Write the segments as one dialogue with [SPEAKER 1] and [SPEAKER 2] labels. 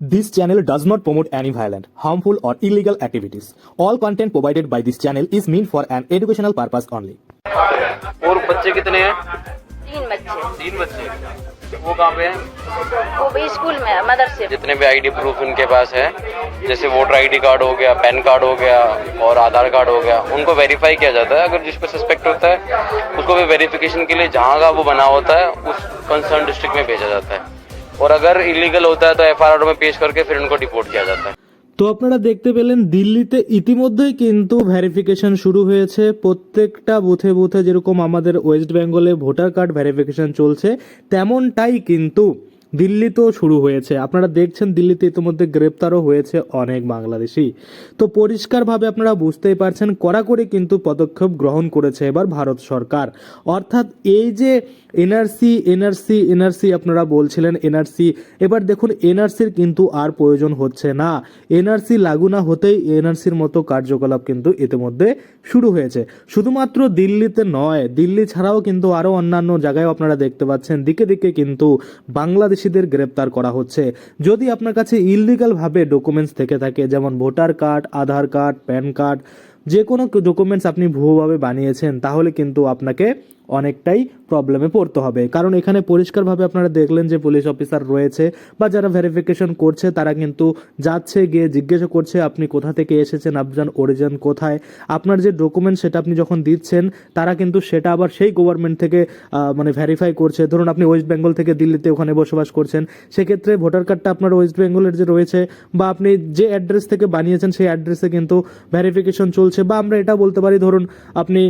[SPEAKER 1] This channel does not promote any violent, harmful, or illegal activities. All content provided by this channel is meant for an educational purpose only.
[SPEAKER 2] और बच्चे कितने हैं
[SPEAKER 3] तीन बच्चे
[SPEAKER 2] तीन बच्चे वो कहाँ पे हैं
[SPEAKER 3] वो भी स्कूल में है मदरसे।
[SPEAKER 2] जितने भी आईडी प्रूफ उनके पास है जैसे वोटर आईडी कार्ड हो गया पैन कार्ड हो गया और आधार कार्ड हो गया उनको वेरीफाई किया जाता है अगर जिस पे सस्पेक्ट होता है उसको भी वेरिफिकेशन के लिए जहाँ का वो बना होता है उस कंसर्न डिस्ट्रिक्ट में भेजा जाता है और अगर इलीगल होता है तो एफ में पेश करके फिर उनको डिपोर्ट किया जाता है
[SPEAKER 1] তো আপনারা দেখতে পেলেন দিল্লিতে ইতিমধ্যেই কিন্তু ভেরিফিকেশন শুরু হয়েছে প্রত্যেকটা বুথে বুথে যেরকম আমাদের ওয়েস্ট বেঙ্গলে ভোটার কার্ড ভেরিফিকেশন চলছে তেমনটাই কিন্তু দিল্লিতেও শুরু হয়েছে। আপনারা দেখছেন দিল্লিতে ইতিমধ্যে গ্রেপ্তারও হয়েছে অনেক বাংলাদেশি। তো পরিষ্কারভাবে আপনারা বুঝতেই পারছেন, কড়াকড়ি কিন্তু পদক্ষেপ গ্রহণ করেছে এবার ভারত সরকার। অর্থাৎ এই যে এনআরসি এনআরসি এনআরসি আপনারা বলছিলেন এনআরসি এবার দেখুন এনআরসির কিন্তু আর প্রয়োজন হচ্ছে না। এনআরসি লাগু না হতেই এনআরসির মতো কার্যকলাপ কিন্তু ইতিমধ্যে শুরু হয়েছে। শুধুমাত্র দিল্লিতে নয়, দিল্লি ছাড়াও কিন্তু আরও অন্যান্য জায়গায় আপনারা দেখতে পাচ্ছেন। দিকে দিকে কিন্তু বাংলাদেশিদের গ্রেপ্তার করা হচ্ছে। যদি আপনার কাছে ইলিগালভাবে ডকুমেন্টস থেকে থাকে, যেমন voter card, Aadhaar card, PAN card যে কোনো ডকুমেন্টস আপনি ভুয়োভাবে বানিয়েছেন, তাহলে কিন্তু আপনাকে অনেকটাই প্রবলেমে পড়তে হবে। কারণ এখানে পরিষ্কারভাবে আপনারা দেখলেন যে পুলিশ অফিসার রয়েছে বা যারা ভেরিফিকেশন করছে, তারা কিন্তু যাচ্ছে, গিয়ে জিজ্ঞাসা করছে, আপনি কোথা থেকে এসেছেন? আপনার অরিজিন কোথায়? আপনার যে ডকুমেন্ট সেটা আপনি যখন দিচ্ছেন, তারা কিন্তু সেটা আবার সেই গভর্নমেন্ট থেকে মানে ভেরিফাই করছে। ধরুন আপনি ওয়েস্ট বেঙ্গল থেকে দিল্লিতে ওখানে বসবাস করছেন, সেক্ষেত্রে ভোটার কার্ডটা আপনার ওয়েস্ট বেঙ্গলের যে রয়েছে বা আপনি যে অ্যাড্রেস থেকে বানিয়েছেন, সেই অ্যাড্রেসে কিন্তু ভেরিফিকেশন চলছে। বা আমরা এটা বলতে পারি, ধরুন আপনি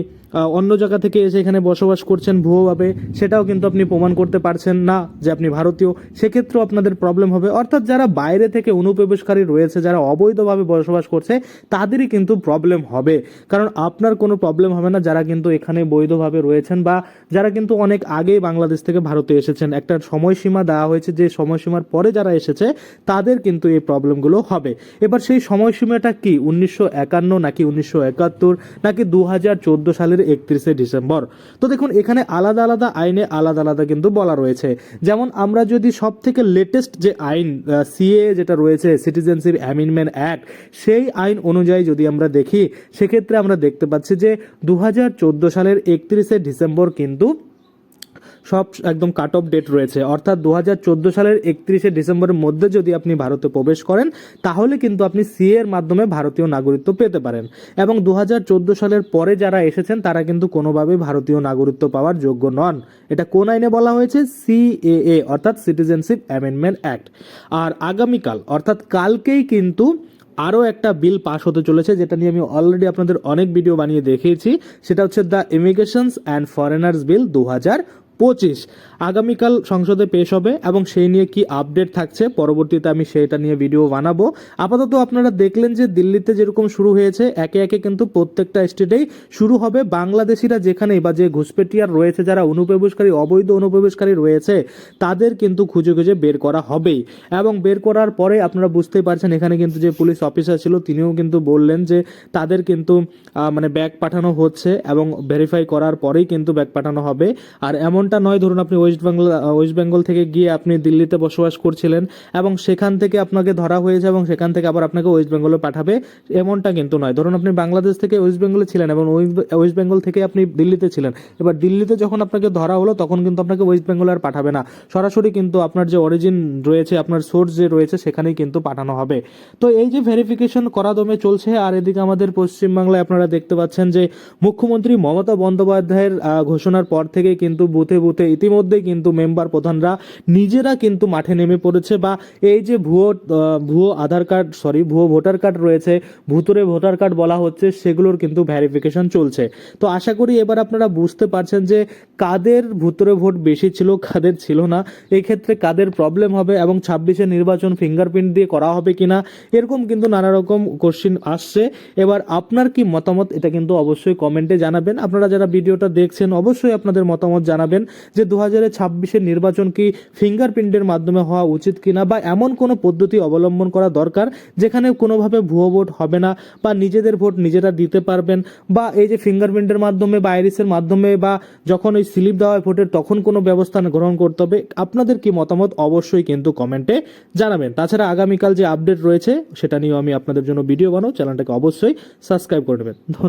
[SPEAKER 1] অন্য জায়গা থেকে এসে এখানে বসবাস করছেন ভুয়োভাবে সেটাও কিন্তু আপনি প্রমাণ করতে পারছেন না যে আপনি ভারতীয়। সেক্ষেত্রেও আপনাদের প্রবলেম হবে। অর্থাৎ যারা বাইরে থেকে অনুপ্রবেশকারী রয়েছে, যারা অবৈধভাবে বসবাস করছে, তাদেরই কিন্তু প্রবলেম হবে। কারণ আপনার কোনো প্রবলেম হবে না যারা কিন্তু এখানে বৈধভাবে রয়েছেন বা যারা কিন্তু অনেক আগেই বাংলাদেশ থেকে ভারতে এসেছেন। একটা সময়সীমা দেওয়া হয়েছে, যে সময়সীমার পরে যারা এসেছে, তাদের কিন্তু এই প্রবলেমগুলো হবে। এবার সেই সময়সীমাটা কি? উনিশশো একান্ন নাকি উনিশশো একাত্তর নাকি দু হাজার চোদ্দ সালের একত্রিশে ডিসেম্বর? তো দেখুন, এখানে আলাদা আলাদা আলাদা আইনে আলাদা আলাদা কিন্তু বলা রয়েছে। যেমন আমরা যদি সব থেকে লেটেস্ট যে আইন সিএ যেটা রয়েছে সিটিজেনশিপ অ্যামেন্ডমেন্ট অ্যাক্ট সেই আইন অনুযায়ী যদি আমরা দেখি, সেক্ষেত্রে আমরা দেখতে পাচ্ছি যে দু হাজার চোদ্দ সালের একত্রিশে ডিসেম্বর কিন্তু সব একদম কাট অফ ডেট রয়েছে। অর্থাৎ দু হাজার চোদ্দ সালের একত্রিশে ডিসেম্বরের মধ্যে যদি আপনি ভারতে প্রবেশ করেন, তাহলে কিন্তু আপনি সিএ এর মাধ্যমে ভারতীয় নাগরিকত্ব পেতে পারেন। এবং দু হাজার চোদ্দ সালের পরে যারা এসেছেন, তারা কিন্তু কোনোভাবেই ভারতীয় নাগরিকত্ব পাওয়ার যোগ্য নন। এটা কোন আইনে বলা হয়েছে? সিএএ অর্থাৎ সিটিজেনশিপ অ্যামেন্ডমেন্ট অ্যাক্ট আর আগামীকাল, অর্থাৎ কালকেই কিন্তু আরও একটা বিল পাস হতে চলেছে, যেটা নিয়ে আমি অলরেডি আপনাদের অনেক ভিডিও বানিয়ে দেখিয়েছি। সেটা হচ্ছে the immigrations and foreigners bill দু হাজার পঁচিশ। আগামীকাল সংসদে পেশ হবে এবং সেই নিয়ে কি আপডেট থাকছে? পরবর্তীতে আমি সেটা নিয়ে ভিডিও বানাবো। আপাতত আপনারা দেখলেন যে দিল্লিতে যেরকম শুরু হয়েছে, একে একে কিন্তু প্রত্যেকটা স্টেটেই শুরু হবে। বাংলাদেশিরা যেখানেই বা যে ঘুষপেটিয়ার রয়েছে, যারা অনুপ্রবেশকারী, অবৈধ অনুপ্রবেশকারী রয়েছে, তাদের কিন্তু খুঁজে খুঁজে বের করা হবেই। এবং বের করার পরে আপনারা বুঝতেই পারছেন, এখানে কিন্তু যে পুলিশ অফিসার ছিল, তিনিও কিন্তু বললেন যে তাদের কিন্তু মানে ব্যাগ পাঠানো হচ্ছে এবং ভেরিফাই করার পরেই কিন্তু ব্যাগ পাঠানো হবে। আর এমনটা নয়, ধরুন আপনি ওয়েস্ট বেঙ্গল ওয়েস্ট বেঙ্গল থেকে গিয়ে আপনি দিল্লিতে বসবাস করছিলেন এবং সেখান থেকে আপনাকে ধরা হয়েছে এবং সেখান থেকে আবার আপনাকে ওয়েস্ট বেঙ্গলে পাঠাবে, এমনটা কিন্তু নয়। ধরুন আপনি বাংলাদেশ থেকে ওয়েস্ট বেঙ্গলে ছিলেন এবং ওয়েস্ট- বেঙ্গল থেকে আপনি দিল্লিতে ছিলেন, এবার দিল্লিতে যখন আপনাকে ধরা হলো তখন কিন্তু আপনাকে ওয়েস্ট বেঙ্গল আর পাঠাবে না। সরাসরি কিন্তু আপনার যে অরিজিন রয়েছে, আপনার সোর্স যে রয়েছে, সেখানেই কিন্তু পাঠানো হবে। তো এই যে ভেরিফিকেশন করা দমে চলছে, আর এদিকে আমাদের পশ্চিমবাংলায় আপনারা দেখতে পাচ্ছেন যে মুখ্যমন্ত্রী মমতা বন্দ্যোপাধ্যায়ের ঘোষণার পর থেকে কিন্তু বুথে বুথে ইতিমধ্যে কিন্তু মেম্বার প্রধানরা নিজেরা কিন্তু মাঠে নেমে পড়েছে বা এই যে ভুয়ো ভুয়ো আধার কার্ড সরি ভুয়ো ভোটার কার্ড রয়েছে ভুতুরে ভোটার কার্ড বলা হচ্ছে, সেগুলোর কিন্তু ভেরিফিকেশন চলছে। তো আশা করি এবার আপনারা বুঝতে পারছেন যে কাদের ভুতুরে ভোট বেশি ছিল, কাদের ছিল না এই ক্ষেত্রে কাদের প্রবলেম হবে এবং ছাব্বিশে নির্বাচন ফিঙ্গারপ্রিন্ট দিয়ে করা হবে কিনা, এরকম কিন্তু নানা রকম কোশ্চিন আসছে। এবার আপনার কি মতামত, এটা কিন্তু অবশ্যই কমেন্টে জানাবেন। আপনারা যারা ভিডিওটা দেখছেন, অবশ্যই আপনাদের মতামত জানাবেন। করবেন যে দু হাজার ছাব্বিশের নির্বাচন কি ফিঙ্গারপ্রিন্টের মাধ্যমে হওয়া উচিত কিনা বা এমন কোনো পদ্ধতি অবলম্বন করা দরকার যেখানে কোনোভাবে ভুয়ো ভোট হবে না বা নিজেদের ভোট নিজেরা দিতে পারবেন বা এই যে ফিঙ্গারপ্রিন্টের মাধ্যমে বা আইরিসের মাধ্যমে বা যখন ওই স্লিপ দেওয়া হয় ভোটের তখন কোনো ব্যবস্থা গ্রহণ করতে হবে, আপনাদের কি মতামত অবশ্যই কিন্তু কমেন্টে জানাবেন। তাছাড়া আগামীকাল যে আপডেট রয়েছে সেটা নিয়েও আমি আপনাদের জন্য ভিডিও বানাবো, চ্যানেলটাকে অবশ্যই সাবস্ক্রাইব করে নেবেন। ধন্যবাদ।